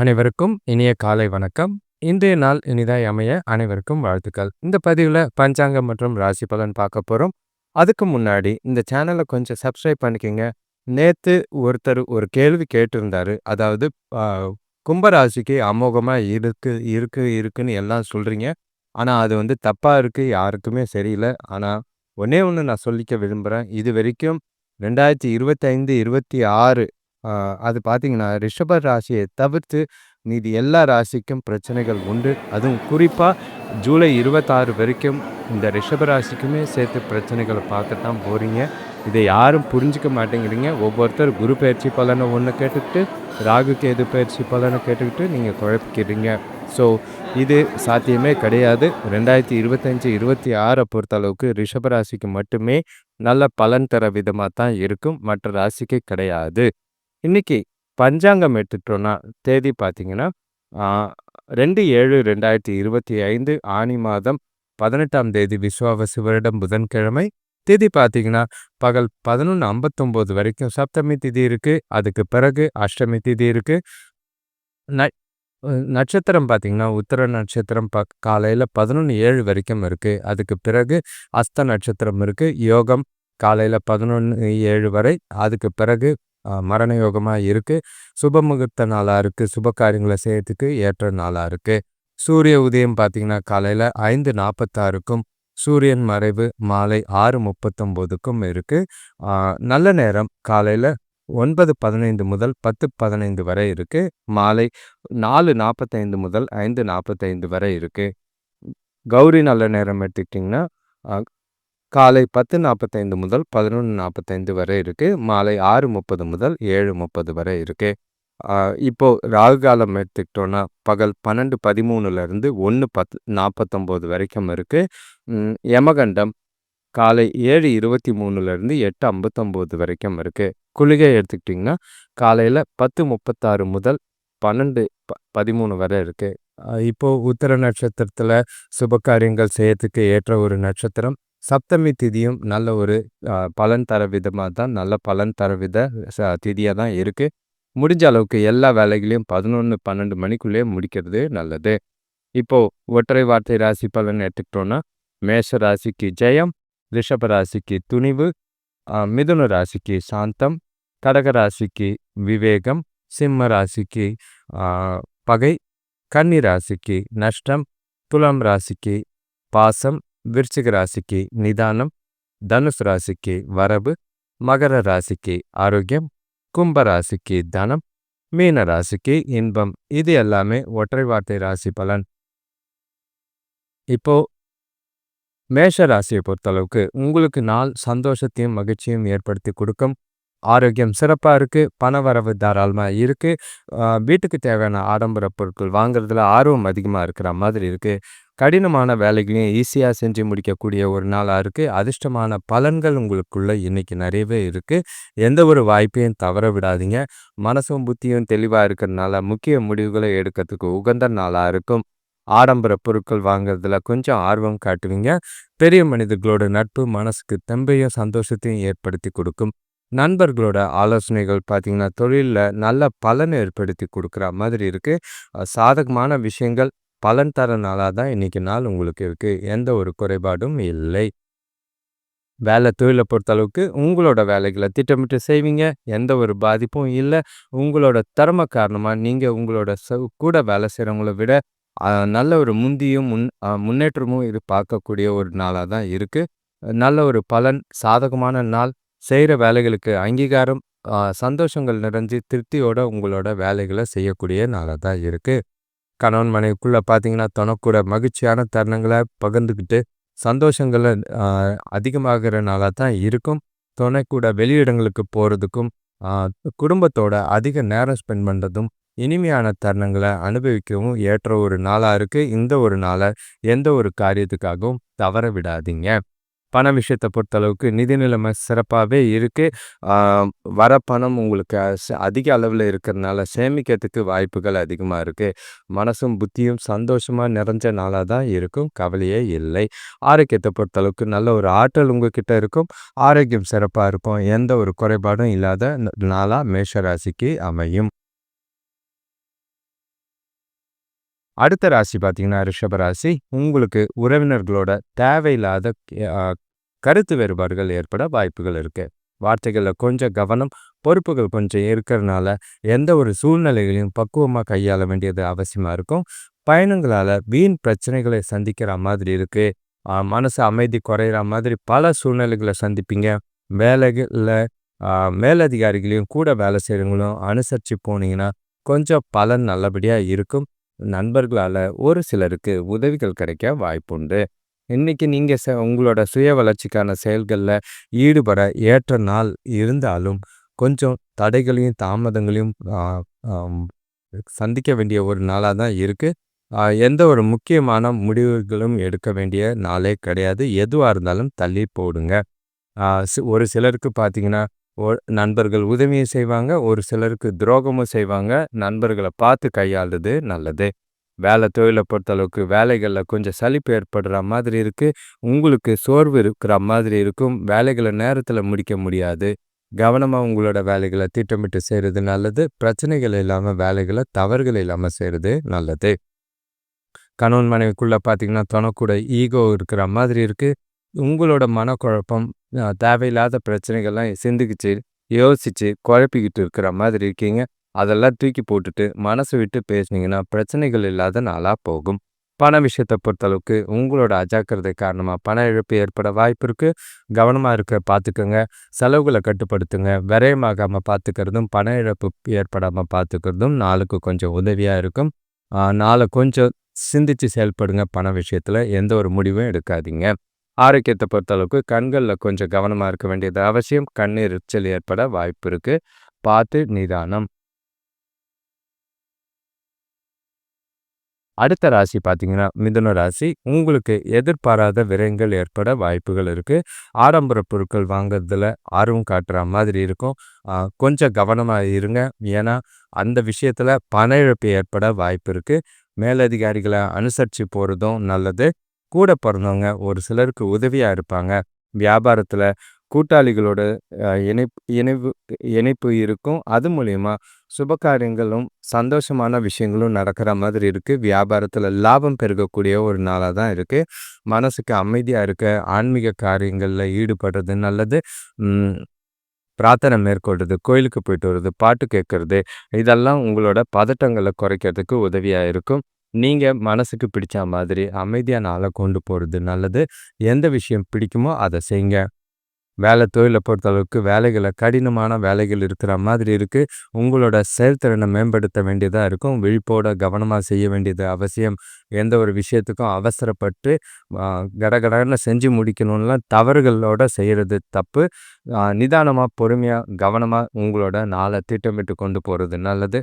அனைவருக்கும் இனிய காலை வணக்கம். இன்றைய நாள் இனிதாய் அமைய அனைவருக்கும் வாழ்த்துக்கள். இந்த பதிவில் பஞ்சாங்கம் மற்றும் ராசி பலன் பார்க்க போகிறோம் அதுக்கு முன்னாடி இந்த சேனலை கொஞ்சம் சப்ஸ்கிரைப் பண்ணிக்கோங்க. நேற்று ஒருத்தர் ஒரு கேள்வி கேட்டிருந்தாரு. அதாவது கும்பராசிக்கு அமோகமாக இருக்கு இருக்கு இருக்குன்னு எல்லாம் சொல்கிறீங்க ஆனால் அது வந்து தப்பாக இருக்குது யாருக்குமே சரியில்லை. ஆனால் ஒன்றே ஒன்று நான் சொல்லிக்க விரும்புகிறேன் இது வரைக்கும் ரெண்டாயிரத்தி இருபத்தைந்து இருபத்தி ஆறு அது பார்த்தீங்கன்னா ரிஷப ராசியை தவிர்த்து மீதி எல்லா ராசிக்கும் பிரச்சனைகள் உண்டு. அதுவும் குறிப்பாக ஜூலை இருபத்தாறு வரைக்கும் இந்த ரிஷப ராசிக்குமே சேர்த்து பிரச்சனைகளை பார்க்கத்தான் போகிறீங்க இதை யாரும் புரிஞ்சுக்க மாட்டேங்கிறீங்க. ஒவ்வொருத்தர் குரு பயிற்சி பலனை ஒன்று கேட்டுக்கிட்டு ராகு கேது பயிற்சி பலனை கேட்டுக்கிட்டு நீங்கள் குழப்பிக்கிறீங்க. ஸோ இது சாத்தியமே கிடையாது. ரெண்டாயிரத்தி இருபத்தஞ்சி இருபத்தி ஆறை பொறுத்தளவுக்கு ரிஷப ராசிக்கு மட்டுமே நல்ல பலன் தர விதமாக தான் இருக்கும். மற்ற ராசிக்கு கிடையாது. இன்னைக்கு பஞ்சாங்கம் எடுத்துட்டோன்னா தேதி பார்த்தீங்கன்னா ரெண்டு ஏழு ரெண்டாயிரத்தி இருபத்தி ஐந்து ஆனி மாதம் பதினெட்டாம் தேதி விஸ்வாவசு வருடம் புதன்கிழமை. திதி பார்த்தீங்கன்னா பகல் பதினொன்று ஐம்பத்தொம்போது வரைக்கும் சப்தமி திதி இருக்கு. அதுக்கு பிறகு அஷ்டமி திதி இருக்கு. ந- நட்சத்திரம் பார்த்தீங்கன்னா உத்தர நட்சத்திரம் ப காலையில் பதினொன்று ஏழு வரைக்கும் இருக்கு. அதுக்கு பிறகு அஸ்த நட்சத்திரம் இருக்கு. யோகம் காலையில் பதினொன்று ஏழு வரை அதுக்கு பிறகு மரண யோகமாக இருக்குது சுப முகூர்த்த நாளாக இருக்குது சுப காரியங்களை செய்யறதுக்கு ஏற்ற நாளாக இருக்குது சூரிய உதயம் பார்த்தீங்கன்னா காலையில் ஐந்து நாற்பத்தாறுக்கும் சூரியன் மறைவு மாலை ஆறு முப்பத்தொம்போதுக்கும் இருக்குது நல்ல நேரம் காலையில் ஒன்பது பதினைந்து முதல் பத்து பதினைந்து வரை இருக்கு. மாலை நாலு நாற்பத்தைந்து முதல் ஐந்து நாற்பத்தைந்து வரை இருக்கு. கௌரி நல்ல நேரம் எடுத்துக்கிட்டிங்கன்னா காலை பத்து நாற்பத்தைந்து முதல் பதினொன்று நாற்பத்தைந்து வரை இருக்குது மாலை ஆறு முப்பது முதல் ஏழு முப்பது வரை இருக்குது இப்போது ராகு காலம் எடுத்துக்கிட்டோன்னா பகல் பன்னெண்டு பதிமூணுலேருந்து ஒன்று பத்து நாற்பத்தொம்போது வரைக்கும் இருக்குது யமகண்டம் காலை ஏழு இருபத்தி மூணுலேருந்து எட்டு ஐம்பத்தொம்போது வரைக்கும் இருக்குது குளிகை எடுத்துக்கிட்டிங்கன்னா காலையில் பத்து முப்பத்தாறு முதல் பன்னெண்டு ப பதிமூணு வரை இருக்குது இப்போது உத்தர நட்சத்திரத்தில் சுப காரியங்கள் செய்யறதுக்கு ஏற்ற ஒரு நட்சத்திரம். சப்தமி திதியும் நல்ல ஒரு அஹ், பலன் தர விதமாக தான் நல்ல பலன் தர வித திதியாக தான் இருக்கு. முடிஞ்ச அளவுக்கு எல்லா வேலைகளையும் பதினொன்று பன்னெண்டு மணிக்குள்ளேயே முடிக்கிறது நல்லது. இப்போ ஒற்றை வார்த்தை ராசி பலன் எடுத்துக்கிட்டோன்னா மேஷ ராசிக்கு ஜெயம் ரிஷப ராசிக்கு துணிவு மிதுன ராசிக்கு சாந்தம் கடக ராசிக்கு விவேகம் சிம்ம ராசிக்கு பகை கன்னி ராசிக்கு நஷ்டம் துலாம் ராசிக்கு பாசம் விருச்சிக ராசிக்கு நிதானம் தனுசு ராசிக்கு வரவு மகர ராசிக்கு ஆரோக்கியம் கும்ப ராசிக்கு தனம் மீன ராசிக்கு இன்பம். இது எல்லாமே ஒற்றை வார்த்தை ராசி பலன். இப்போ மேஷ ராசியை பொறுத்தளவுக்கு உங்களுக்கு நாள் சந்தோஷத்தையும் மகிழ்ச்சியும் ஏற்படுத்தி கொடுக்கும். ஆரோக்கியம் சிறப்பாக இருக்கு பண வரவு தாராளமாக இருக்கு. ஆஹ் வீட்டுக்கு தேவையான ஆடம்பர பொருட்கள் வாங்குறதுல ஆர்வம் அதிகமாக இருக்கிற மாதிரி இருக்கு. கடினமான வேலைகளையும் ஈஸியாக செஞ்சு முடிக்கக்கூடிய ஒரு நாளாக இருக்குது அதிர்ஷ்டமான பலன்கள் உங்களுக்குள்ள இன்றைக்கி நிறையவே இருக்குது எந்த ஒரு வாய்ப்பையும் தவற விடாதீங்க. மனசும் புத்தியும் தெளிவாக இருக்கிறதுனால முக்கிய முடிவுகளை எடுக்கிறதுக்கு உகந்த நாளாக இருக்கும். ஆடம்பர பொருட்கள் வாங்குறதுல கொஞ்சம் ஆர்வம் காட்டுவீங்க. பெரிய மனிதர்களோட நட்பு மனசுக்கு தெம்பையும் சந்தோஷத்தையும் ஏற்படுத்தி கொடுக்கும். நண்பர்களோட ஆலோசனைகள் பார்த்தீங்கன்னா தொழிலில் நல்ல பலன் ஏற்படுத்தி கொடுக்குற மாதிரி இருக்குது சாதகமான விஷயங்கள் பலன் தர நாளாக தான் இன்னைக்கு நாள் உங்களுக்கு இருக்கு. எந்த ஒரு குறைபாடும் இல்லை. வேலை தொழிலை பொறுத்தளவுக்கு உங்களோட வேலைகளை திட்டமிட்டு செய்வீங்க. எந்த ஒரு பாதிப்பும் இல்லை. உங்களோட திறமை காரணமாக நீங்கள் உங்களோட ச- கூட வேலை செய்கிறவங்கள விட நல்ல ஒரு முந்தியும் முன் முன்னேற்றமும் இது பார்க்கக்கூடிய ஒரு நாளாக தான் இருக்குது நல்ல ஒரு பலன் சாதகமான நாள். செய்கிற வேலைகளுக்கு அங்கீகாரம் ஆஹ், சந்தோஷங்கள் நிறைஞ்சு திருப்தியோட உங்களோட வேலைகளை செய்யக்கூடிய நாளாக தான் இருக்குது கணவன் மனைவிக்குள்ளே பார்த்தீங்கன்னா தனக்கூட மகிழ்ச்சியான தருணங்களை பகிர்ந்துக்கிட்டு சந்தோஷங்களை அதிகமாகிற நாளாக தான் இருக்கும். துணை கூட வெளியிடங்களுக்கு போகிறதுக்கும் குடும்பத்தோட அதிக நேரம் ஸ்பெண்ட் பண்ணுறதும் இனிமையான தருணங்களை அனுபவிக்கவும் ஏற்ற ஒரு நாளாக இருக்குது இந்த ஒரு நாளை எந்த ஒரு காரியத்துக்காகவும் தவற விடாதீங்க. பண விஷயத்தை பொறுத்தளவுக்கு நிதி நிலைமை சிறப்பாகவே இருக்குது வர பணம் உங்களுக்கு அதிக அளவில் இருக்கிறதுனால சேமிக்கிறதுக்கு வாய்ப்புகள் அதிகமாக இருக்குது மனசும் புத்தியும் சந்தோஷமாக நிறைஞ்ச நாளாக தான் இருக்கும். கவலையே இல்லை. ஆரோக்கியத்தை பொறுத்தளவுக்கு நல்ல ஒரு ஆற்றல் உங்ககிட்ட இருக்கும். ஆரோக்கியம் சிறப்பாக இருக்கும். எந்த ஒரு குறைபாடும் இல்லாத நாளாக மேஷ ராசிக்கு அமையும். அடுத்த ராசி பார்த்தீங்கன்னா ரிஷப ராசி. உங்களுக்கு உறவினர்களோட தேவையில்லாத கருத்து வேறுபாடுகள் ஏற்பட வாய்ப்புகள் இருக்கு. வார்த்தைகளில் கொஞ்சம் கவனம் பொறுப்புகள் கொஞ்சம் இருக்கிறனால எந்த ஒரு சூழ்நிலைகளையும் பக்குவமாக கையாள வேண்டியது அவசியமாக இருக்கும். பயணங்களால் வீண் பிரச்சனைகளை சந்திக்கிற மாதிரி இருக்கு. மனசு அமைதி குறையிற மாதிரி பல சூழ்நிலைகளை சந்திப்பீங்க. வேலைகளில் மேலதிகாரிகளையும் கூட வேலை செய்கிறவங்களும் அனுசரித்து போனீங்கன்னா கொஞ்சம் பலன் நல்லபடியாக இருக்கும். நண்பர்களால் ஒரு சிலருக்கு உதவிகள் கிடைக்க வாய்ப்புண்டு. இன்னைக்கு நீங்கள் ச உங்களோட சுய வளர்ச்சிக்கான செயல்களில் ஈடுபட ஏற்ற நாள் இருந்தாலும் கொஞ்சம் தடைகளையும் தாமதங்களையும் சந்திக்க வேண்டிய ஒரு நாளாக தான் இருக்குது எந்த ஒரு முக்கியமான முடிவுகளும் எடுக்க வேண்டிய நாளே கிடையாது. எதுவாக இருந்தாலும் தள்ளி போடுங்க. ஒரு சிலருக்கு பார்த்தீங்கன்னா நண்பர்கள் உதவியும் செய்வாங்க ஒரு சிலருக்கு துரோகமும் செய்வாங்க. நண்பர்களை பார்த்து கையாளுது நல்லது. வேலை தொழிலை பொறுத்தளவுக்கு வேலைகளில் கொஞ்சம் சலிப்பு ஏற்படுற மாதிரி இருக்குது உங்களுக்கு சோர்வு இருக்கிற மாதிரி இருக்கும். வேலைகளை நேரத்தில் முடிக்க முடியாது. கவனமாக உங்களோட வேலைகளை திட்டமிட்டு செய்கிறது நல்லது. பிரச்சனைகள் இல்லாமல் வேலைகளை தவறுகள் இல்லாமல் செய்கிறது நல்லது. கணவன் மனைவிக்குள்ளே பார்த்தீங்கன்னா தனக்கூட ஈகோ இருக்கிற மாதிரி இருக்குது உங்களோட மனக்குழப்பம் தேவையில்லாத பிரச்சனைகள்லாம் சிந்திக்கிச்சு யோசிச்சு குழப்பிக்கிட்டு இருக்கிற மாதிரி இருக்கீங்க. அதெல்லாம் தூக்கி போட்டுட்டு மனசு விட்டு பேசுனீங்கன்னா பிரச்சனைகள் இல்லாத நாளாக போகும். பண விஷயத்தை பொறுத்தளவுக்கு உங்களோட அஜாக்கிரதை காரணமாக பண இழப்பு ஏற்பட வாய்ப்பு இருக்குது கவனமாக இருக்க பார்த்துக்கோங்க செலவுகளை கட்டுப்படுத்துங்க. விரயமாகாமல் பார்த்துக்கிறதும் பண இழப்பு ஏற்படாமல் பார்த்துக்கிறதும் நாளுக்கு கொஞ்சம் உதவியாக இருக்கும். நாளை கொஞ்சம் சிந்திச்சு செயல்படுங்க. பண விஷயத்தில் எந்த ஒரு முடிவும் எடுக்காதீங்க. ஆரோக்கியத்தை பொறுத்தளவுக்கு கண்களில் கொஞ்சம் கவனமாக இருக்க வேண்டியது அவசியம். கண்ணீர் எரிச்சல் ஏற்பட வாய்ப்பு இருக்குது பார்த்து நிதானம். அடுத்த ராசி பார்த்தீங்கன்னா மிதுன ராசி. உங்களுக்கு எதிர்பாராத விரயங்கள் ஏற்பட வாய்ப்புகள் இருக்குது ஆடம்பர பொருட்கள் வாங்குறதுல ஆர்வம் காட்டுற மாதிரி இருக்கும். கொஞ்சம் கவனமாக இருங்க. ஏன்னா அந்த விஷயத்தில் பண இழப்பு ஏற்பட வாய்ப்பு இருக்குது மேலதிகாரிகளை அனுசரித்து போகிறதும் நல்லது. கூட பிறந்தவங்க ஒரு சிலருக்கு உதவியாக இருப்பாங்க. வியாபாரத்தில் கூட்டாளிகளோட இணைப்பு இணைவு இணைப்பு இருக்கும். அது மூலயமா சுபகாரியங்களும் சந்தோஷமான விஷயங்களும் நடக்கிற மாதிரி இருக்குது வியாபாரத்தில் லாபம் பெருகக்கூடிய ஒரு நாளாக தான் இருக்குது மனசுக்கு அமைதியாக இருக்க ஆன்மீக காரியங்களில் ஈடுபடுறது நல்லது. பிரார்த்தனை மேற்கொள்வது கோயிலுக்கு போயிட்டு வர்றது பாட்டு கேட்கறது இதெல்லாம் உங்களோட பதட்டங்களை குறைக்கிறதுக்கு உதவியாக இருக்கும். நீங்கள் மனசுக்கு பிடிச்ச மாதிரி அமைதியான ஆளை கொண்டு போகிறது நல்லது. எந்த விஷயம் பிடிக்குமோ அதை செய்யுங்க வேலை தொழிலை பொறுத்தளவுக்கு வேலைகளை கடினமான வேலைகள் இருக்கிற மாதிரி இருக்குது உங்களோட செயல்திறனை மேம்படுத்த வேண்டியதாக இருக்கும். விழிப்போட கவனமாக செய்ய வேண்டியது அவசியம். எந்த ஒரு விஷயத்துக்கும் அவசரப்பட்டு கடகடன்னு செஞ்சு முடிக்கணும்லாம் தவறுகளோட செய்கிறது தப்பு. நிதானமாக பொறுமையாக கவனமாக உங்களோட நாளை திட்டமிட்டு கொண்டு போகிறது நல்லது.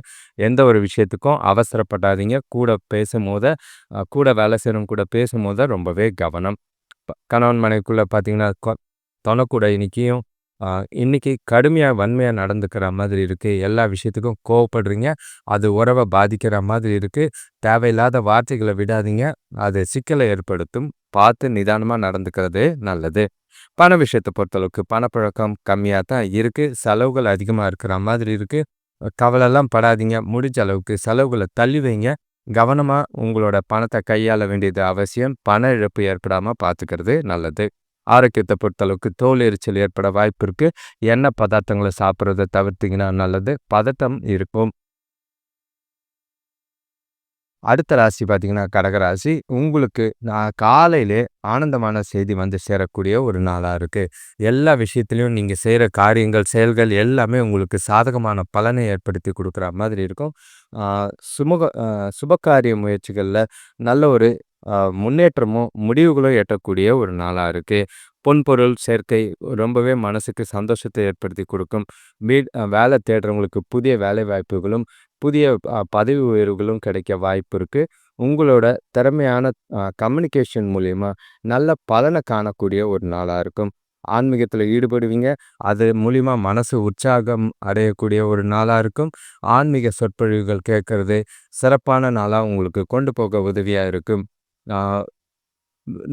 எந்த ஒரு விஷயத்துக்கும் அவசரப்படாதீங்க. கூட பேசும்போத கூட வேலை செய்கிறவங்க கூட பேசும்போது ரொம்பவே கவனம். கணவன் மனைக்குள்ளே பார்த்தீங்கன்னா தொணக்கூட இன்னைக்கும் இன்றைக்கி கடுமையாக வன்மையாக நடந்துக்கிற மாதிரி இருக்குது எல்லா விஷயத்துக்கும் கோவப்படுறீங்க. அது உறவை பாதிக்கிற மாதிரி இருக்குது தேவையில்லாத வார்த்தைகளை விடாதீங்க. அது சிக்கலை ஏற்படுத்தும். பார்த்து நிதானமாக நடந்துக்கிறது நல்லது. பண விஷயத்தை பொறுத்தளவுக்கு பணப்பழக்கம் கம்மியாக தான் இருக்குது செலவுகள் அதிகமாக இருக்கிற மாதிரி இருக்குது கவலைலாம் படாதீங்க. முடிஞ்ச அளவுக்கு செலவுகளை தள்ளி வைங்க. கவனமாக உங்களோட பணத்தை கையாள வேண்டியது அவசியம். பண இழப்பு ஏற்படாமல் பார்த்துக்கிறது நல்லது. ஆரோக்கியத்தை பொறுத்தளவுக்கு தோல் எரிச்சல் ஏற்பட வாய்ப்பு இருக்குது எண்ணெய் பதார்த்தங்களை சாப்பிட்றத தவிர்த்திங்கன்னா நல்லது. பதட்டம் இருக்கும். அடுத்த ராசி பார்த்தீங்கன்னா கடகராசி. உங்களுக்கு நான் காலையிலே ஆனந்தமான செய்தி வந்து சேரக்கூடிய ஒரு நாளாக இருக்குது எல்லா விஷயத்துலையும் நீங்கள் செய்கிற காரியங்கள் செயல்கள் எல்லாமே உங்களுக்கு சாதகமான பலனை ஏற்படுத்தி கொடுக்குற மாதிரி இருக்கும். சுமக சுபகாரிய முயற்சிகளில் நல்ல ஒரு முன்னேற்றமும் முடிவுகளும் எட்டக்கூடிய ஒரு நாளாக இருக்குது பொன்பொருள் சேர்க்கை ரொம்பவே மனசுக்கு சந்தோஷத்தை ஏற்படுத்தி கொடுக்கும். வீ வேலை தேடுறவங்களுக்கு புதிய வேலை வாய்ப்புகளும் புதிய பதவி உயர்வுகளும் கிடைக்க வாய்ப்பு இருக்குது உங்களோட திறமையான கம்யூனிகேஷன் மூலிமா நல்ல பலனை காணக்கூடிய ஒரு நாளாக இருக்கும். ஆன்மீகத்தில் ஈடுபடுவீங்க. அது மூலிமா மனசு உற்சாகம் அடையக்கூடிய ஒரு நாளாக இருக்கும். ஆன்மீக சொற்பொழிவுகள் கேட்கறது சிறப்பான நாளாக உங்களுக்கு கொண்டு போக உதவியாக இருக்கும்.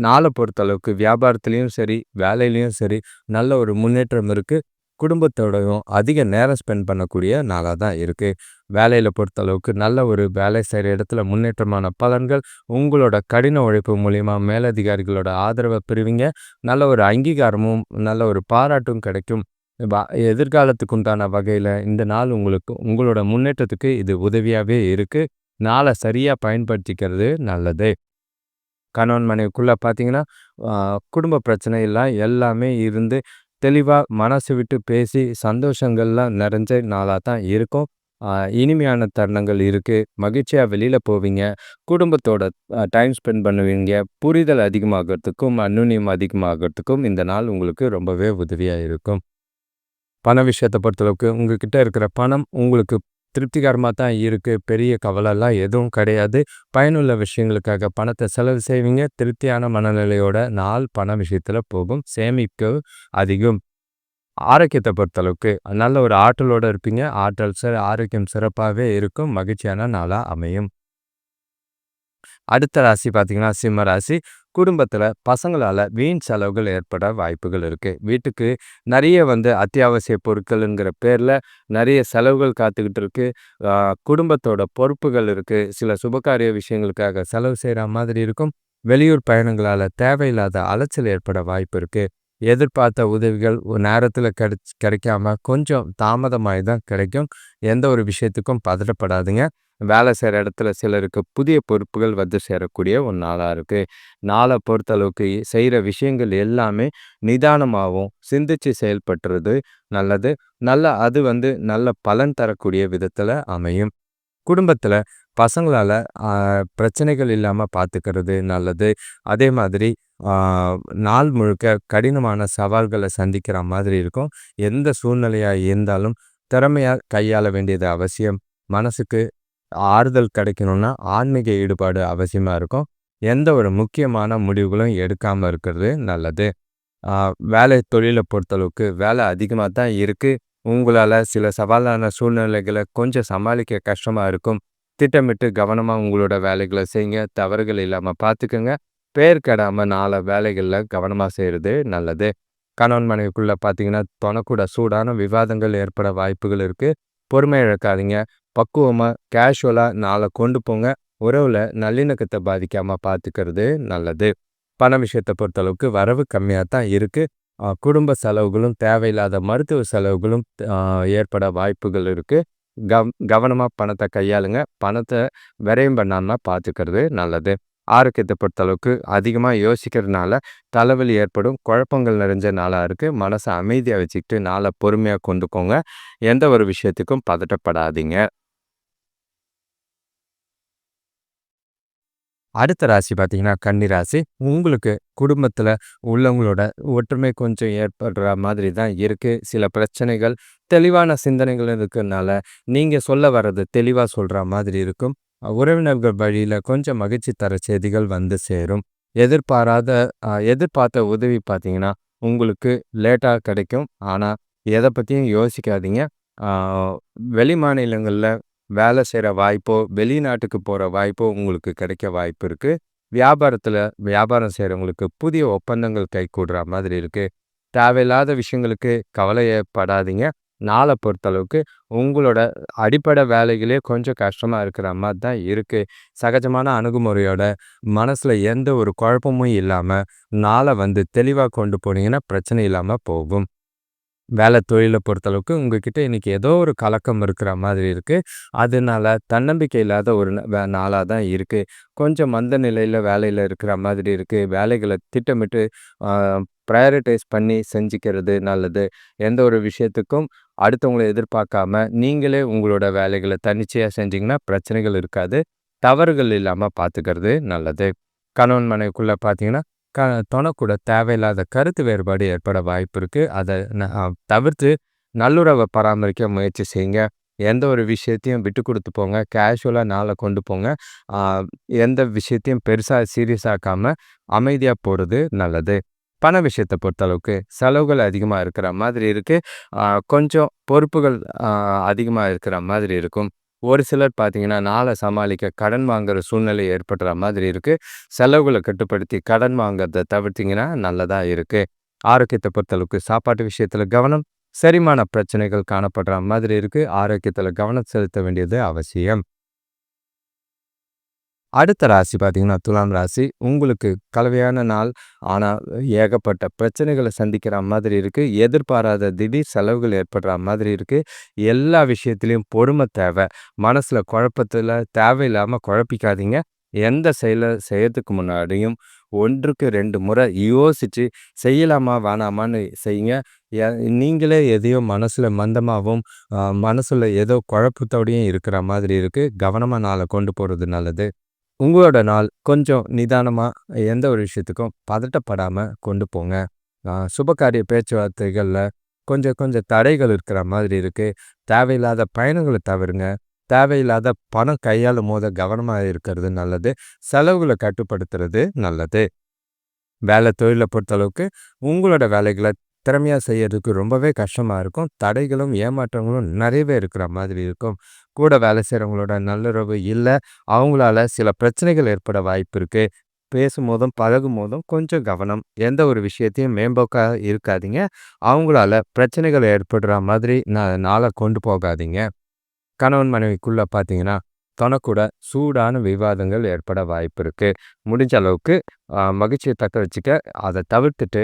நாளை பொறுத்தளவுக்கு வியாபாரத்துலேயும் சரி வேலையிலையும் சரி நல்ல ஒரு முன்னேற்றம் இருக்குது குடும்பத்தோடயும் அதிக நேரம் ஸ்பெண்ட் பண்ணக்கூடிய நாளாக தான் இருக்குது வேலையில் பொறுத்தளவுக்கு நல்ல ஒரு வேலை செய்கிற இடத்துல முன்னேற்றமான பலன்கள் உங்களோட கடின உழைப்பு மூலிமா மேலதிகாரிகளோட ஆதரவை பெறுவீங்க. நல்ல ஒரு அங்கீகாரமும் நல்ல ஒரு பாராட்டும் கிடைக்கும். எதிர்காலத்துக்கு உண்டான வகையில் இந்த நாள் உங்களுக்கு உங்களோட முன்னேற்றத்துக்கு இது உதவியாகவே இருக்குது நாளை சரியாக பயன்படுத்திக்கிறது நல்லது. கணவன் மனைவிக்குள்ளே பார்த்தீங்கன்னா குடும்ப பிரச்சனையெல்லாம் எல்லாமே இருந்து தெளிவாக மனசு விட்டு பேசி சந்தோஷங்கள்லாம் நிறைஞ்ச நாளாக தான் இருக்கும். இனிமையான தருணங்கள் இருக்குது மகிழ்ச்சியாக வெளியில் போவீங்க. குடும்பத்தோட டைம் ஸ்பெண்ட் பண்ணுவீங்க. புரிதல் அதிகமாகிறதுக்கும் அன்னுன்யம் அதிகமாகிறதுக்கும் இந்த நாள் உங்களுக்கு ரொம்பவே உதவியாக இருக்கும். பண விஷயத்தை பொறுத்தளவுக்கு உங்ககிட்ட இருக்கிற பணம் உங்களுக்கு திருப்திகரமாக தான் இருக்குது பெரிய கவலைலாம் எதுவும் கிடையாது. பயனுள்ள விஷயங்களுக்காக பணத்தை செலவு செய்வீங்க. திருப்தியான மனநிலையோட நாள் பண விஷயத்தில் போகும். சேமிப்பு அதிகம். ஆரோக்கியத்தை பொறுத்தளவுக்கு நல்ல ஒரு ஆற்றலோடு இருப்பீங்க. ஆற்றல் சிற ஆரோக்கியம் சிறப்பாகவே இருக்கும். மகிழ்ச்சியான நாளாக அமையும். அடுத்த ராசி பார்த்தீங்கன்னா சிம்ம ராசி. குடும்பத்தில் பசங்களால் வீண் செலவுகள் ஏற்பட வாய்ப்புகள் இருக்குது வீட்டுக்கு நிறைய வந்து அத்தியாவசிய பொருட்கள்ங்கிற பேரில் நிறைய செலவுகள் காத்துக்கிட்டு இருக்கு. குடும்பத்தோட பொறுப்புகள் இருக்குது சில சுபகாரிய விஷயங்களுக்காக செலவு செய்கிற மாதிரி இருக்கும். வெளியூர் பயணங்களால் தேவையில்லாத அலைச்சல் ஏற்பட வாய்ப்பு இருக்குது எதிர்பார்த்த உதவிகள் ஒரு நேரத்தில் கிடை கிடைக்காம கொஞ்சம் தாமதமாகி தான் கிடைக்கும். எந்த ஒரு விஷயத்துக்கும் பதட்டப்படாதுங்க. வேலை செய்கிற இடத்துல சிலருக்கு புதிய பொறுப்புகள் வந்து சேரக்கூடிய ஒரு நாளாக இருக்குது நாளை பொறுத்தளவுக்கு செய்கிற விஷயங்கள் எல்லாமே நிதானமாகவும் சிந்தித்து செயல்பட்டுறது நல்லது. நல்ல அது வந்து நல்ல பலன் தரக்கூடிய விதத்தில் அமையும். குடும்பத்தில் பசங்களால் பிரச்சனைகள் இல்லாமல் பார்த்துக்கிறது நல்லது. அதே மாதிரி நாள் முழுக்க கடினமான சவால்களை சந்திக்கிற மாதிரி இருக்கும். எந்த சூழ்நிலையாக இருந்தாலும் திறமையாக கையாள வேண்டியது அவசியம். மனசுக்கு ஆறுதல் கிடைக்கணும்னா ஆன்மீக ஈடுபாடு அவசியமாக இருக்கும். எந்த ஒரு முக்கியமான முடிவுகளும் எடுக்காமல் இருக்கிறது நல்லது. வேலை தொழிலை பொறுத்தளவுக்கு வேலை அதிகமாக தான் இருக்குது உங்களால் சில சவாலான சூழ்நிலைகளை கொஞ்சம் சமாளிக்க கஷ்டமாக இருக்கும். திட்டமிட்டு கவனமாக உங்களோட வேலைகளை செய்யுங்க. தவறுகள் இல்லாமல் பார்த்துக்கோங்க பேர் கெடாமல் நாலு வேலைகளில் கவனமாக செய்கிறது நல்லது. கணவன் மனைவிக்குள்ளே பார்த்தீங்கன்னா தொணக்கூட சூடான விவாதங்கள் ஏற்பட வாய்ப்புகள் இருக்குது பொறுமை இழக்காதீங்க. பக்குவமாக கேஷுவலாக நாளை கொண்டு போங்க. உறவில் நல்லிணக்கத்தை பாதிக்காமல் பார்த்துக்கிறது நல்லது. பண விஷயத்தை பொறுத்தளவுக்கு வரவு கம்மியாக தான் இருக்குது குடும்ப செலவுகளும் தேவையில்லாத மருத்துவ செலவுகளும் ஏற்பட வாய்ப்புகள் இருக்குது கவ் கவனமாக பணத்தை கையாளுங்க. பணத்தை விரையும் பண்ணாமல் பார்த்துக்கிறது நல்லது. ஆரோக்கியத்தை பொறுத்தளவுக்கு அதிகமாக யோசிக்கிறதுனால தலைவலி ஏற்படும் குழப்பங்கள் நிறைஞ்ச நாளாக இருக்குது மனசை அமைதியாக வச்சுக்கிட்டு நாளை பொறுமையாக கொண்டுக்கோங்க எந்த ஒரு விஷயத்துக்கும் பதட்டப்படாதீங்க. அடுத்த ராசி பார்த்தீங்கன்னா கன்னி ராசி. உங்களுக்கு குடும்பத்தில் உள்ளவங்களோட ஒற்றுமை கொஞ்சம் ஏற்படுற மாதிரி தான் இருக்குது சில பிரச்சனைகள் தெளிவான சிந்தனைகள் இருக்கிறதுனால நீங்கள் சொல்ல வர்றது தெளிவாக சொல்கிற மாதிரி இருக்கும். உறவினர்கள் வழியில் கொஞ்சம் மகிழ்ச்சி தர செய்திகள் வந்து சேரும். எதிர்பாராத எதிர்பார்த்த உதவி பார்த்தீங்கன்னா உங்களுக்கு லேட்டாக கிடைக்கும். ஆனால் எதை பற்றியும் யோசிக்காதீங்க. வெளி மாநிலங்களில் வேலை செய்கிற வாய்ப்போ வெளிநாட்டுக்கு போகிற வாய்ப்போ உங்களுக்கு கிடைக்க வாய்ப்பு இருக்குது வியாபாரத்தில் வியாபாரம் செய்கிறவங்களுக்கு புதிய ஒப்பந்தங்கள் கைகூடுற மாதிரி இருக்குது தேவையில்லாத விஷயங்களுக்கு கவலையப்படாதீங்க. நாளை பொறுத்தளவுக்கு உங்களோட அடிப்படை வேலைகளே கொஞ்சம் கஷ்டமாக இருக்கிற மாதிரி தான் இருக்குது சகஜமான அணுகுமுறையோட மனசில் எந்த ஒரு குழப்பமும் இல்லாமல் நாளை வந்து தெளிவாக கொண்டு போனீங்கன்னா பிரச்சனை இல்லாமல் போகும். வேலை தொழிலை பொறுத்தளவுக்கு உங்ககிட்ட இன்றைக்கி ஏதோ ஒரு கலக்கம் இருக்கிற மாதிரி இருக்குது அதனால தன்னம்பிக்கை இல்லாத ஒரு நாளாக தான் இருக்குது கொஞ்சம் மந்த நிலையில் வேலையில் இருக்கிற மாதிரி இருக்குது வேலைகளை திட்டமிட்டு ப்ரையாரிட்டைஸ் பண்ணி செஞ்சுக்கிறது நல்லது. எந்த ஒரு விஷயத்துக்கும் அடுத்தவங்களை எதிர்பார்க்காம நீங்களே உங்களோட வேலைகளை தன்னிச்சையாக செஞ்சிங்கன்னா பிரச்சனைகள் இருக்காது. தவறுகள் இல்லாமல் பார்த்துக்கிறது நல்லது. கணவன் மனைவிக்குள்ளே பார்த்தீங்கன்னா க தொணக்கூட தேவையில்லாத கருத்து வேறுபாடு ஏற்பட வாய்ப்பு இருக்குது அதை தவிர்த்து நல்லுறவை பராமரிக்க முயற்சி செய்யுங்க. எந்த ஒரு விஷயத்தையும் விட்டு கொடுத்து போங்க. கேஷுவலாக நாளை கொண்டு போங்க. எந்த விஷயத்தையும் பெருசாக சீரியஸாக்காமல் அமைதியாக போகிறது நல்லது. பண விஷயத்தை பொறுத்தளவுக்கு செலவுகள் அதிகமாக இருக்கிற மாதிரி இருக்குது கொஞ்சம் பொறுப்புகள் அதிகமாக இருக்கிற மாதிரி இருக்கும். ஒரு சிலர் பார்த்தீங்கன்னா நாளை சமாளிக்க கடன் வாங்குகிற சூழ்நிலை ஏற்படுற மாதிரி இருக்குது செலவுகளை கட்டுப்படுத்தி கடன் வாங்குறத தவிர்த்திங்கன்னா நல்லதாக இருக்குது ஆரோக்கியத்தை பொறுத்தளவுக்கு சாப்பாட்டு விஷயத்தில் கவனம் செரிமான பிரச்சனைகள் காணப்படுற மாதிரி இருக்குது ஆரோக்கியத்தில் கவனம் செலுத்த வேண்டியது அவசியம். அடுத்த ராசி பார்த்தீங்கன்னா துலாம் ராசி. உங்களுக்கு கலவையான நாள். ஆனால் ஏகப்பட்ட பிரச்சனைகளை சந்திக்கிற மாதிரி இருக்குது எதிர்பாராத திடீர் செலவுகள் ஏற்படுற மாதிரி இருக்குது எல்லா விஷயத்துலையும் பொறுமை தேவை. மனசில் குழப்பத்தில் தேவையில்லாமல் குழப்பிக்காதீங்க. எந்த செயலை செய்யறதுக்கு முன்னாடியும் ஒன்றுக்கு ரெண்டு முறை யோசித்து செய்யலாமா வேணாமான்னு செய்யுங்க. நீங்களே எதையோ மனசில் மந்தமாகவும் மனசில் ஏதோ குழப்பத்தோடையும் இருக்கிற மாதிரி இருக்குது கவனமாக நாளை கொண்டு போகிறது நல்லது. உங்களோட நாள் கொஞ்சம் நிதானமாக எந்த ஒரு விஷயத்துக்கும் பதட்டப்படாமல் கொண்டு போங்க. சுபகாரிய பேச்சுவார்த்தைகளில் கொஞ்சம் கொஞ்சம் தடைகள் இருக்கிற மாதிரி இருக்குது தேவையில்லாத பயணங்களை தவிருங்க தேவையில்லாத பணம் கையாளும் போத கவனமாக இருக்கிறது நல்லது. செலவுகளை கட்டுப்படுத்துறது நல்லது. வேலை தொழிலை பொறுத்தளவுக்கு உங்களோட வேலைகளை திறமையாக செய்யறதுக்கு ரொம்பவே கஷ்டமாக இருக்கும். தடைகளும் ஏமாற்றங்களும் நிறையவே இருக்கிற மாதிரி இருக்கும். கூட வேலை செய்கிறவங்களோட நல்லுறவு இல்லை. அவங்களால சில பிரச்சனைகள் ஏற்பட வாய்ப்பு இருக்குது பேசும்போதும் பழகும் போதும் கொஞ்சம் கவனம். எந்த ஒரு விஷயத்தையும் மேம்போக்காக இருக்காதீங்க. அவங்களால பிரச்சனைகள் ஏற்படுற மாதிரி நான் நாளை கொண்டு போகாதீங்க. கணவன் மனைவிக்குள்ளே பார்த்தீங்கன்னா தனக்கூட சூடான விவாதங்கள் ஏற்பட வாய்ப்பு இருக்குது முடிஞ்ச அளவுக்கு மகிழ்ச்சியை தக்க வச்சுக்க அதை தவிர்த்துட்டு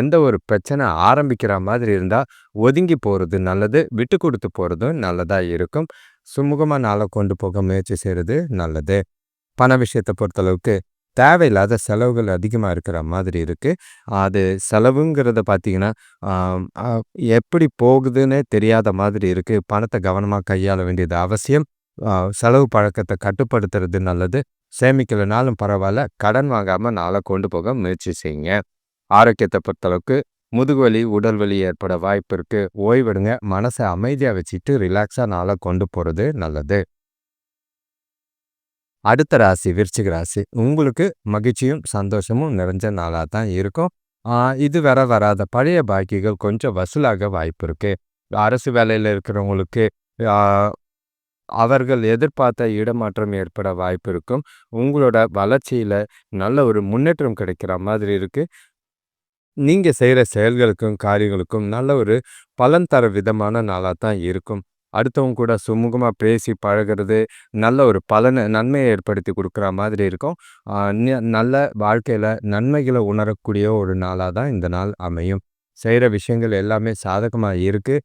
எந்த ஒரு பிரச்சனை ஆரம்பிக்கிற மாதிரி இருந்தால் ஒதுங்கி போகிறது நல்லது விட்டு கொடுத்து போகிறதும் நல்லதாக இருக்கும். சுமூகமாக நாளை கொண்டு போக முயற்சி செய்கிறது நல்லது. பண விஷயத்தை பொறுத்தளவுக்கு தேவையில்லாத செலவுகள் அதிகமாக இருக்கிற மாதிரி இருக்குது அது செலவுங்கிறத பார்த்தீங்கன்னா எப்படி போகுதுன்னே தெரியாத மாதிரி இருக்குது பணத்தை கவனமாக கையாள வேண்டியது அவசியம். செலவு பழக்கத்தை கட்டுப்படுத்துறது நல்லது. சேமிக்கலைனாலும் பரவாயில்ல. கடன் வாங்காமல் நாளை கொண்டு போக முயற்சி செய்யுங்க. ஆரோக்கியத்தை பொறுத்தளவுக்கு முதுகுவலி உடல் வலி ஏற்பட வாய்ப்பு இருக்குது ஓய்வெடுங்க. மனசை அமைதியாக வச்சுட்டு ரிலாக்ஸாக நாளை கொண்டு போகிறது நல்லது. அடுத்த ராசி விருச்சிக ராசி. உங்களுக்கு மகிழ்ச்சியும் சந்தோஷமும் நிறைஞ்ச நாளாக தான் இருக்கும். இது வர வராத பழைய பாக்கிகள் கொஞ்சம் வசூலாக வாய்ப்பு இருக்குது அரசு வேலையில் இருக்கிறவங்களுக்கு அவர்கள் எதிர்பார்த்த இடமாற்றம் ஏற்பட வாய்ப்பு இருக்கும். உங்களோட வளர்ச்சியில் நல்ல ஒரு முன்னேற்றம் கிடைக்கிற மாதிரி இருக்குது நீங்கள் செய்கிற செயல்களுக்கும் காரியங்களுக்கும் நல்ல ஒரு பலன் தர விதமான நாளாக தான் இருக்கும். அடுத்தவங்க கூட சுமூகமாக பேசி பழகிறது நல்ல ஒரு பலனை நன்மையை ஏற்படுத்தி கொடுக்குற மாதிரி இருக்கும். நல்ல வாழ்க்கையில் நன்மைகளை உணரக்கூடிய ஒரு நாளாக தான் இந்த நாள் அமையும். செய்கிற விஷயங்கள் எல்லாமே சாதகமாக இருக்குது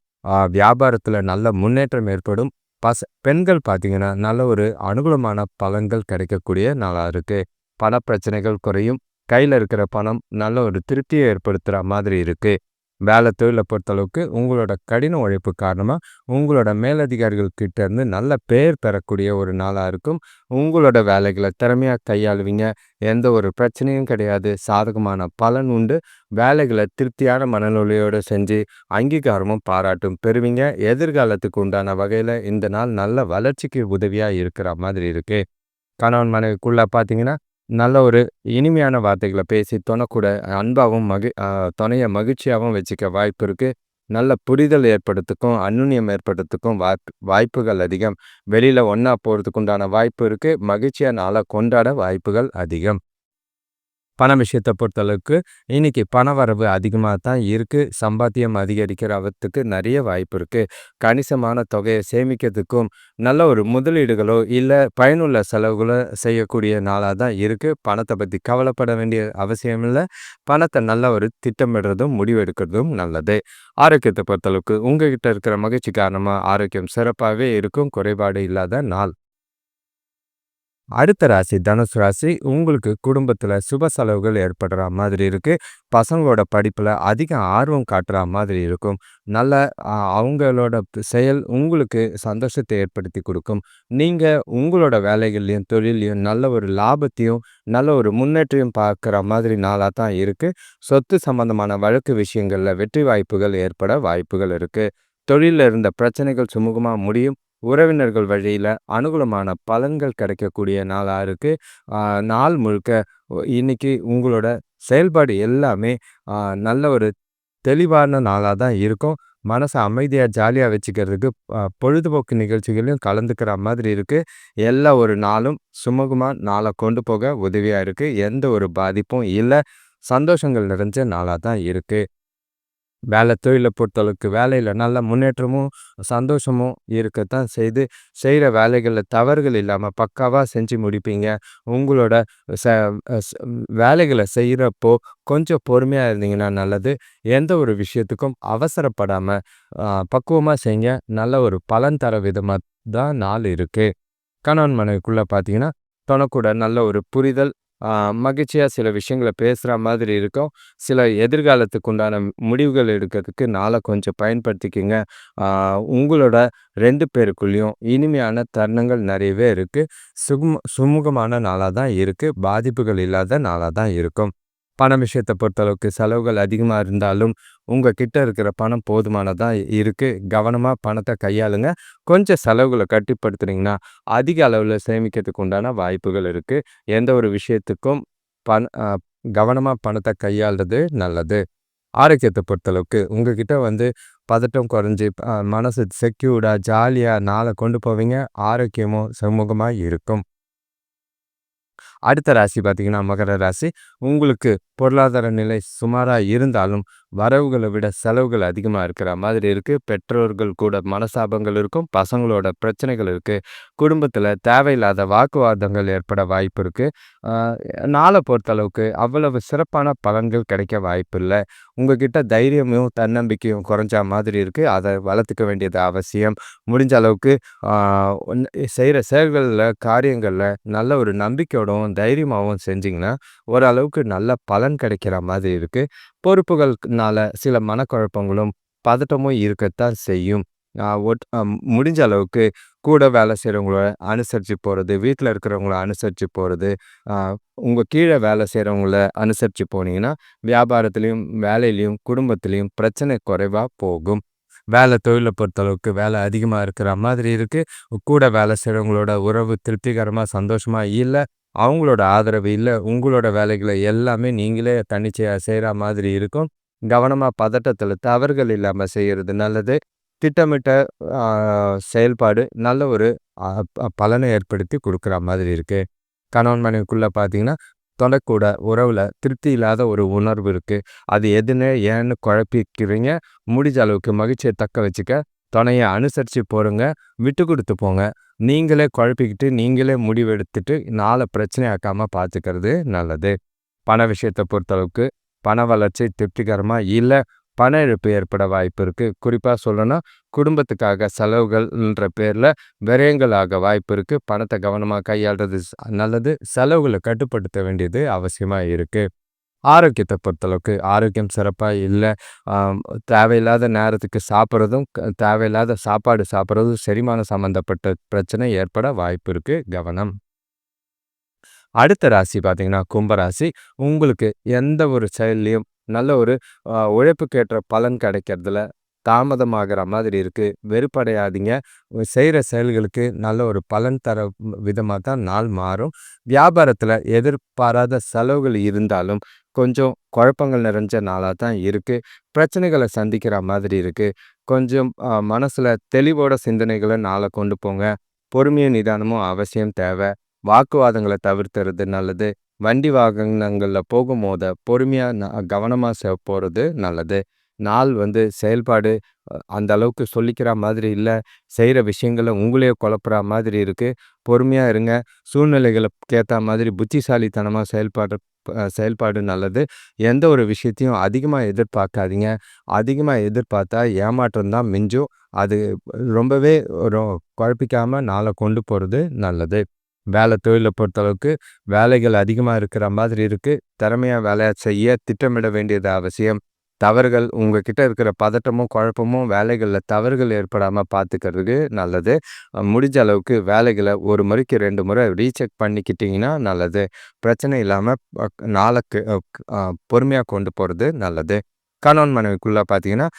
வியாபாரத்தில் நல்ல முன்னேற்றம் ஏற்படும். பச பெண்கள் பார்த்திங்கன்னா நல்ல ஒரு அனுகூலமான பலன்கள் கிடைக்கக்கூடிய நாளாக இருக்குது பண பிரச்சனைகள் குறையும். கையில் இருக்கிற பணம் நல்ல ஒரு திருப்தியை ஏற்படுத்துகிற மாதிரி இருக்குது வேலை தொழிலை பொறுத்தளவுக்கு உங்களோட கடின உழைப்பு காரணமாக உங்களோட மேலதிகாரிகள் கிட்டேருந்து நல்ல பெயர் பெறக்கூடிய ஒரு நாளாக இருக்கும். உங்களோட வேலைகளை திறமையாக கையாளுவீங்க. எந்த ஒரு பிரச்சனையும் கிடையாது. சாதகமான பலன் உண்டு. வேலைகளை திருப்தியான மனநிலையோடு செஞ்சு அங்கீகாரமும் பாராட்டும் பெறுவீங்க. எதிர்காலத்துக்கு உண்டான வகையில் இந்த நாள் நல்ல வளர்ச்சிக்கு உதவியாக இருக்கிற மாதிரி இருக்குது கணவன் மனைவிக்குள்ளே பார்த்தீங்கன்னா நல்ல ஒரு இனிமையான வார்த்தைகளை பேசி துணைக்கூட அன்பாகவும் மகி துணையை மகிழ்ச்சியாகவும் வச்சுக்க வாய்ப்பு இருக்குது நல்ல புரிதல் ஏற்படுறதுக்கும் அன்னுண்ணியம் ஏற்படுறதுக்கும் வாய்ப்பு வாய்ப்புகள் அதிகம். வெளியில் ஒன்றா போகிறதுக்கு உண்டான வாய்ப்பு இருக்குது மகிழ்ச்சியாக நாளாக கொண்டாட வாய்ப்புகள் அதிகம். பண விஷயத்தை பொறுத்தளவுக்கு இன்னைக்கு பண வரவு அதிகமாக தான் இருக்குது சம்பாத்தியம் அதிகரிக்கிறவத்துக்கு நிறைய வாய்ப்பு இருக்குது கணிசமான தொகையை சேமிக்கிறதுக்கும் நல்ல ஒரு முதலீடுகளோ இல்லை பயனுள்ள செலவுகளோ செய்யக்கூடிய நாளாக தான் இருக்குது பணத்தை பற்றி கவலைப்பட வேண்டிய அவசியம் இல்லை. பணத்தை நல்ல ஒரு திட்டமிடுறதும் முடிவெடுக்கிறதும் நல்லது. ஆரோக்கியத்தை பொறுத்தளவுக்கு உங்ககிட்ட இருக்கிற மகிழ்ச்சி காரணமாக ஆரோக்கியம் சிறப்பாகவே இருக்கும். குறைபாடு இல்லாத நாள். அடுத்த ராசி தனுசு ராசி உங்களுக்கு குடும்பத்தில் சுப செலவுகள் ஏற்படுற மாதிரி இருக்குது பசங்களோட படிப்பில் அதிக ஆர்வம் காட்டுற மாதிரி இருக்கும். நல்ல அவங்களோட செயல் உங்களுக்கு சந்தோஷத்தை ஏற்படுத்தி கொடுக்கும். நீங்கள் உங்களோட வேலைகள்லையும் தொழிலையும் நல்ல ஒரு லாபத்தையும் நல்ல ஒரு முன்னேற்றம் பார்க்குற மாதிரி நாளாக தான் இருக்குது சொத்து சம்பந்தமான வழக்கு விஷயங்களில் வெற்றி வாய்ப்புகள் ஏற்பட வாய்ப்புகள் இருக்குது தொழிலில் இருந்த பிரச்சனைகள் சுமூகமாக முடியும். உறவினர்கள் வழியில் அனுகூலமான பலன்கள் கிடைக்கக்கூடிய நாளாக இருக்குது நாள் முழுக்க இன்னைக்கு உங்களோட செயல்பாடு எல்லாமே நல்ல ஒரு தெளிவான நாளாக தான் இருக்கும். மனசை அமைதியாக ஜாலியாக வச்சுக்கிறதுக்கு பொழுதுபோக்கு நிகழ்ச்சிகளையும் கலந்துக்கிற மாதிரி இருக்குது எல்லா ஒரு நாளும் சுமூகமாக நாளை கொண்டு போக உதவியாக இருக்குது எந்த ஒரு பாதிப்பும் இல்லை. சந்தோஷங்கள் நிறைஞ்ச நாளாக தான் இருக்குது வேலை தொழிலை பொறுத்தளவுக்கு வேலையில் நல்ல முன்னேற்றமும் சந்தோஷமும் இருக்கத்தான் செய்து செய்கிற வேலைகளில் தவறுகள் இல்லாமல் பக்காவாக செஞ்சு முடிப்பீங்க. உங்களோட ச வேலைகளை செய்கிறப்போ கொஞ்சம் பொறுமையாக இருந்தீங்கன்னா நல்லது. எந்த ஒரு விஷயத்துக்கும் அவசரப்படாமல் பக்குவமாக செய்ய நல்ல ஒரு பலன் தர விதமாக தான் நாள் இருக்குது கணவன் மனைவிக்குள்ளே பார்த்தீங்கன்னா தனக்கூட நல்ல ஒரு புரிதல் மகிழ்ச்சியாக சில விஷயங்களை பேசுகிற மாதிரி இருக்கும். சில எதிர்காலத்துக்கு உண்டான முடிவுகள் எடுக்கிறதுக்கு நாளை கொஞ்சம் பயன்படுத்திக்கிங்க. உங்களோட ரெண்டு பேருக்குள்ளேயும் இனிமையான தருணங்கள் நிறையவே இருக்குது சுகம் சுமூகமான நாளாக தான் இருக்குது பாதிப்புகள் இல்லாத நாளாக தான் இருக்கும். பண விஷயத்தை பொறுத்தளவுக்கு செலவுகள் அதிகமாக இருந்தாலும் உங்கள் கிட்ட இருக்கிற பணம் போதுமானதாக இருக்குது கவனமாக பணத்தை கையாளுங்க. கொஞ்சம் செலவுகளை கட்டுப்படுத்துனீங்கன்னா அதிக அளவில் சேமிக்கிறதுக்கு உண்டான வாய்ப்புகள் இருக்குது எந்த ஒரு விஷயத்துக்கும் பண கவனமாக பணத்தை கையாளுறது நல்லது. ஆரோக்கியத்தை பொறுத்தளவுக்கு உங்ககிட்ட வந்து பதட்டம் குறைஞ்சி மனசு செக்யூர்டாக ஜாலியாக நாளை கொண்டு போவீங்க. ஆரோக்கியமும் சமூகமாக இருக்கும். அடுத்த ராசி பார்த்தீங்கன்னா மகர ராசி. உங்களுக்கு பொருளாதார நிலை சுமாராக இருந்தாலும் வரவுகளை விட செலவுகள் அதிகமாக இருக்கிற மாதிரி இருக்குது பெற்றோர்கள் கூட மனசாபங்கள் இருக்கும் பசங்களோட பிரச்சனைகள் இருக்குது குடும்பத்தில் தேவையில்லாத வாக்குவாதங்கள் ஏற்பட வாய்ப்பு இருக்குது நாளை பொறுத்தளவுக்கு அவ்வளவு சிறப்பான பலன்கள் கிடைக்க வாய்ப்பு இல்லை. உங்ககிட்ட தைரியமும் தன்னம்பிக்கையும் குறைஞ்ச மாதிரி இருக்குது அதை வளர்த்துக்க வேண்டியது அவசியம். முடிஞ்ச அளவுக்கு செய்கிற செயல்களில் காரியங்களில் நல்ல ஒரு நம்பிக்கையோடவும் தைரியமாகவும் செஞ்சிங்கன்னா ஓரளவுக்கு நல்ல பலன் கிடைக்கிற மாதிரி இருக்குது பொறுப்புகள்னால சில மனக்குழப்பங்களும் பதட்டமும் இருக்கத்தான் செய்யும். ஒட் முடிஞ்ச அளவுக்கு கூட வேலை செய்கிறவங்கள அனுசரித்து போகிறது வீட்டில் இருக்கிறவங்கள அனுசரித்து போகிறது உங்கள் கீழே வேலை செய்கிறவங்கள அனுசரித்து போனீங்கன்னா வியாபாரத்துலேயும் வேலையிலையும் குடும்பத்துலேயும் பிரச்சனை குறைவாக போகும். வேலை தொழிலை பொறுத்தளவுக்கு வேலை அதிகமாக இருக்கிற மாதிரி இருக்குது கூட வேலை செய்கிறவங்களோட உறவு திருப்திகரமாக சந்தோஷமாக இல்லை அவங்களோட ஆதரவு இல்லை உங்களோட வேலைகளை எல்லாமே நீங்களே தன்னிச்சையாக செய்கிற மாதிரி இருக்கும். கவனமாக பதட்டத்தில் தவறுகள் இல்லாமல் செய்கிறது நல்லது. திட்டமிட்ட செயல்பாடு நல்ல ஒரு பலனை ஏற்படுத்தி கொடுக்குற மாதிரி இருக்குது கணவன் மனைவிக்குள்ளே பார்த்தீங்கன்னா தொடக்கூட உறவில் திருப்தி இல்லாத ஒரு உணர்வு இருக்குது அது எதுன்னு ஏன்னு குழப்பிக்கிறீங்க. முடிஞ்ச அளவுக்கு மகிழ்ச்சியை தக்க வச்சுக்க துணையை அனுசரித்து போகிறங்க விட்டு கொடுத்து போங்க. நீங்களே குழப்பிக்கிட்டு நீங்களே முடிவெடுத்துட்டு நாளை பிரச்சனையாக்காமல் பார்த்துக்கிறது நல்லது. பண விஷயத்தை பொறுத்தளவுக்கு பண வளர்ச்சி திருப்திகரமாக இல்லை பண இழப்பு ஏற்பட வாய்ப்பு இருக்குது குறிப்பாக சொல்லணும்னா குடும்பத்துக்காக செலவுகள்ன்ற பேரில் விரயங்கள் ஆக வாய்ப்பு இருக்குது பணத்தை கவனமாக கையாளுறது நல்லது. செலவுகளை கட்டுப்படுத்த வேண்டியது அவசியமாக இருக்குது ஆரோக்கியத்தை பொறுத்தளவுக்கு ஆரோக்கியம் சிறப்பாக இல்லை. தேவையில்லாத நேரத்துக்கு சாப்பிட்றதும் தேவையில்லாத சாப்பாடு சாப்பிட்றதும் செரிமானம் சம்மந்தப்பட்ட பிரச்சனை ஏற்பட வாய்ப்பு இருக்குது கவனம். அடுத்த ராசி பார்த்தீங்கன்னா கும்பராசி உங்களுக்கு எந்த ஒரு செயல்லையும் நல்ல ஒரு உழைப்புக்கேற்ற பலன் கிடைக்கிறதுல தாமதமாகிற மாதிரி இருக்குது வெறுப்படையாதீங்க. செய்கிற செயல்களுக்கு நல்ல ஒரு பலன் தர விதமாக தான் நாள் மாறும். வியாபாரத்தில் எதிர்பாராத செலவுகள் இருந்தாலும் கொஞ்சம் குழப்பங்கள் நிறைஞ்ச நாளாக தான் இருக்குது பிரச்சனைகளை சந்திக்கிற மாதிரி இருக்குது கொஞ்சம் மனசில் தெளிவோட சிந்தனைகளை நாளை கொண்டு போங்க. பொறுமையும் நிதானமும் அவசியம் தேவை. வாக்குவாதங்களை தவிர்த்துறது நல்லது. வண்டி வாகனங்களில் போகும்போது பொறுமையாக கவனமாக போகிறது நல்லது. நாள் வந்து செயல்பாடு அந்த அளவுக்கு சொல்லிக்கிற மாதிரி இல்லை. செய்கிற விஷயங்களை உங்களே குழப்புற மாதிரி இருக்குது பொறுமையாக இருங்க. சூழ்நிலைகளுக்கு ஏற்ற மாதிரி புத்திசாலித்தனமாக செயல்பாடு செயல்பாடு நல்லது. எந்த ஒரு விஷயத்தையும் அதிகமாக எதிர்பார்க்காதீங்க. அதிகமாக எதிர்பார்த்தா ஏமாற்றம் தான் மிஞ்சும். அது ரொம்பவே குழப்பிக்காமல் நாளை கொண்டு போகிறது நல்லது. வேலை தொழிலை பொறுத்தளவுக்கு வேலைகள் அதிகமாக இருக்கிற மாதிரி இருக்குது திறமையாக வேலையை செய்ய திட்டமிட வேண்டியது அவசியம். தவறுகள் உங்ககிட்ட இருக்கிற பதட்டமும் குழப்பமும் வேலைகளில் தவறுகள் ஏற்படாமல் பார்த்துக்கிறதுக்கு நல்லது. முடிஞ்ச அளவுக்கு வேலைகளை ஒரு முறைக்கு ரெண்டு முறை ரீசெக் பண்ணிக்கிட்டிங்கன்னா நல்லது. பிரச்சனை இல்லாமல் நாளுக்கு பொறுமையாக கொண்டு போகிறது நல்லது. கணவன் மனைவிக்குள்ளே பார்த்தீங்கன்னா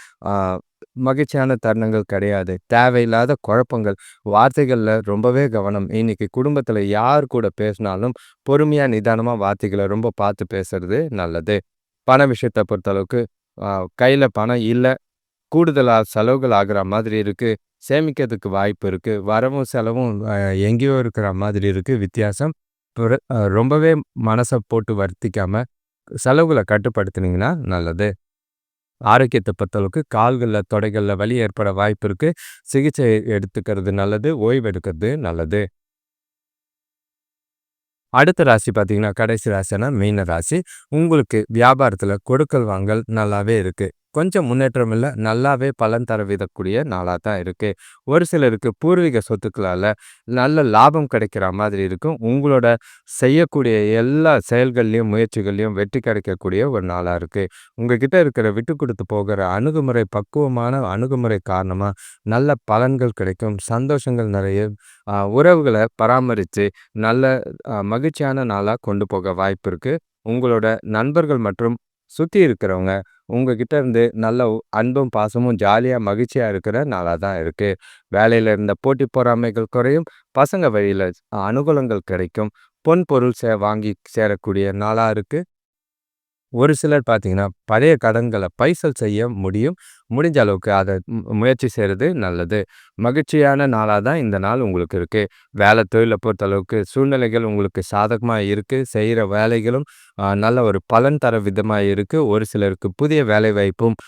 மகிழ்ச்சியான தருணங்கள் கிடையாது. தேவையில்லாத குழப்பங்கள் வார்த்தைகளில் ரொம்பவே கவனம். இன்னைக்கு குடும்பத்தில் யார் கூட பேசினாலும் பொறுமையாக நிதானமாக வார்த்தைகளை ரொம்ப பார்த்து பேசுறது நல்லது. பண விஷயத்தை பொறுத்தளவுக்கு கையில் பணம் இல்லை. கூடுதலாக செலவுகள் ஆகிற மாதிரி இருக்குது சேமிக்கிறதுக்கு வாய்ப்பு இருக்குது வரவும் செலவும் எங்கேயோ இருக்கிற மாதிரி இருக்குது வித்தியாசம். ரொம்பவே மனசை போட்டு வருத்திக்காமல் செலவுகளை கட்டுப்படுத்தினீங்கன்னா நல்லது. ஆரோக்கியத்தை பொறுத்தளவுக்கு கால்களில் தொடைகளில் வலி ஏற்பட வாய்ப்பு இருக்குது சிகிச்சை எடுத்துக்கிறது நல்லது. ஓய்வு எடுக்கிறது நல்லது. அடுத்த ராசி பார்த்தீங்கன்னா கடைசி ராசினா மீன ராசி. உங்களுக்கு வியாபாரத்தில் கொடுக்கல் வாங்கல் நல்லாவே இருக்குது கொஞ்சம் முன்னேற்றம் இல்லை நல்லாவே பலன் தர விதக்கூடிய நாளாக தான் இருக்குது ஒரு சிலருக்கு பூர்வீக சொத்துக்களால் நல்ல லாபம் கிடைக்கிற மாதிரி இருக்கும். உங்களோட செய்யக்கூடிய எல்லா செயல்கள்லையும் முயற்சிகள்லையும் வெற்றி கிடைக்கக்கூடிய ஒரு நாளாக இருக்குது உங்ககிட்ட இருக்கிற விட்டு கொடுத்து போகிற அணுகுமுறை பக்குவமான அணுகுமுறை காரணமாக நல்ல பலன்கள் கிடைக்கும். சந்தோஷங்கள் நிறைய உறவுகளை பராமரித்து நல்ல மகிழ்ச்சியான நாளாக கொண்டு போக வாய்ப்பு இருக்குது உங்களோட நண்பர்கள் மற்றும் சுற்றி இருக்கிறவங்க உங்ககிட்ட இருந்து நல்ல அன்பும் பாசமும் ஜாலியாக மகிழ்ச்சியாக இருக்கிற நாளாக தான் இருக்குது வேலையில் இருந்த போட்டி பொறாமைகள் குறையும். பசங்க வழியில் அனுகூலங்கள் கிடைக்கும். பொன் பொருள் சே வாங்கி சேரக்கூடிய நாளாக இருக்குது ஒரு சிலர் பார்த்தீங்கன்னா பழைய கடன்களை பைசல் செய்ய முடியும். முடிஞ்ச அளவுக்கு அதை முயற்சி செய்கிறது நல்லது. மகிழ்ச்சியான நாளாக தான் இந்த நாள் உங்களுக்கு இருக்குது வேலை தொழிலை பொறுத்தளவுக்கு சூழ்நிலைகள் உங்களுக்கு சாதகமாக இருக்குது செய்கிற வேலைகளும் நல்ல ஒரு பலன் தர விதமாக இருக்குது ஒரு சிலருக்கு புதிய வேலை வாய்ப்பும்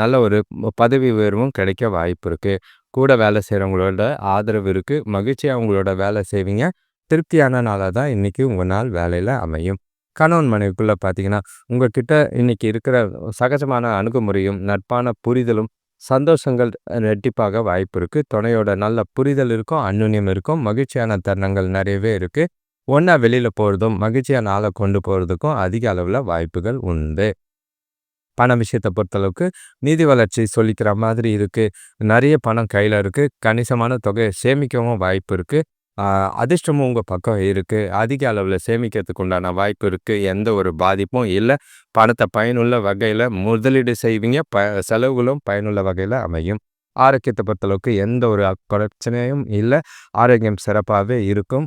நல்ல ஒரு பதவி உயர்வும் கிடைக்க வாய்ப்பு இருக்குது கூட வேலை செய்கிறவங்களோட ஆதரவு இருக்குது மகிழ்ச்சியாக அவங்களோட வேலை செய்வீங்க. திருப்தியான நாளாக தான் இன்றைக்கி உங்கள் நாள் வேலையில் அமையும். கணவன் மனைவிக்குள்ளே பார்த்தீங்கன்னா உங்ககிட்ட இன்னைக்கு இருக்கிற சகஜமான அணுகுமுறையும் நட்பான புரிதலும் சந்தோஷங்கள் ரெட்டிப்பாக வாய்ப்பு இருக்குது துணையோட நல்ல புரிதல் இருக்கும் அந்யுன்யம் இருக்கும் மகிழ்ச்சியான தருணங்கள் நிறையவே இருக்குது ஒன்றா வெளியில் போகிறதும் மகிழ்ச்சியான ஆளை கொண்டு போகிறதுக்கும் அதிக அளவில் வாய்ப்புகள் உண்டு. பண விஷயத்தை பொறுத்தளவுக்கு நிதி வளர்ச்சி சொல்லிக்கிற மாதிரி இருக்குது நிறைய பணம் கையில் இருக்குது கணிசமான தொகையை சேமிக்கவும் வாய்ப்பு இருக்குது அதிர்ஷ்டமும் உங்கள் பக்கம் இருக்குது அதிக அளவில் சேமிக்கிறதுக்கு உண்டான வாய்ப்பு இருக்குது எந்த ஒரு பாதிப்பும் இல்லை. பணத்தை பயனுள்ள வகையில் முதலீடு செய்வீங்க. ப செலவுகளும் பயனுள்ள வகையில் அமையும். ஆரோக்கியத்தை பொறுத்தளவுக்கு எந்த ஒரு பிரச்சனையும் இல்லை. ஆரோக்கியம் சிறப்பாகவே இருக்கும்.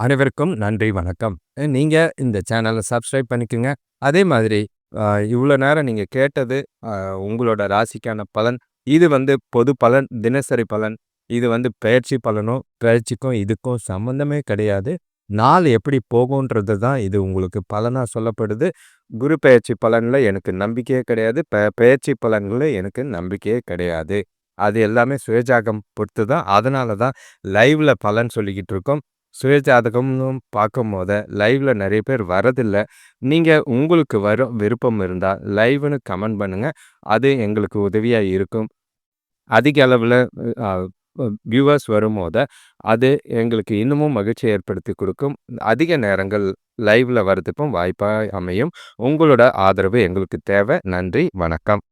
அனைவருக்கும் நன்றி வணக்கம். நீங்கள் இந்த சேனலை சப்ஸ்கிரைப் பண்ணிக்கோங்க. அதே மாதிரி இவ்வளோ நேரம் நீங்கள் கேட்டது உங்களோட ராசிக்கான பலன் இது வந்து பொது பலன் தினசரி பலன் இது வந்து பயிற்சி பலனும் பயிற்சிக்கும் இதுக்கும் சம்மந்தமே கிடையாது. நாள் எப்படி போகுன்றது தான் இது உங்களுக்கு பலனாக சொல்லப்படுது. குரு பயிற்சி பலனில் எனக்கு நம்பிக்கையே கிடையாது. ப பயிற்சி பலன்களில் எனக்கு நம்பிக்கையே கிடையாது. அது எல்லாமே சுயஜாகம் பொறுத்து தான். அதனால தான் லைவில் பலன் சொல்லிக்கிட்டு இருக்கோம். சுயஜாதகம்னு பார்க்கும் போத லைவில் நிறைய பேர் வரதில்லை. நீங்கள் உங்களுக்கு வரும் விருப்பம் இருந்தால் லைவ்னு கமெண்ட் பண்ணுங்கள் அது எங்களுக்கு உதவியாக இருக்கும். அதிக அளவில் வியூவர்ஸ் வரும்போது அது எங்களுக்கு இன்னமும் மகிழ்ச்சி ஏற்படுத்தி கொடுக்கும். அதிக நேரங்கள் லைவில் வரதுக்கும் வாய்ப்பாக அமையும். உங்களோட ஆதரவு எங்களுக்கு தேவை. நன்றி. வணக்கம்.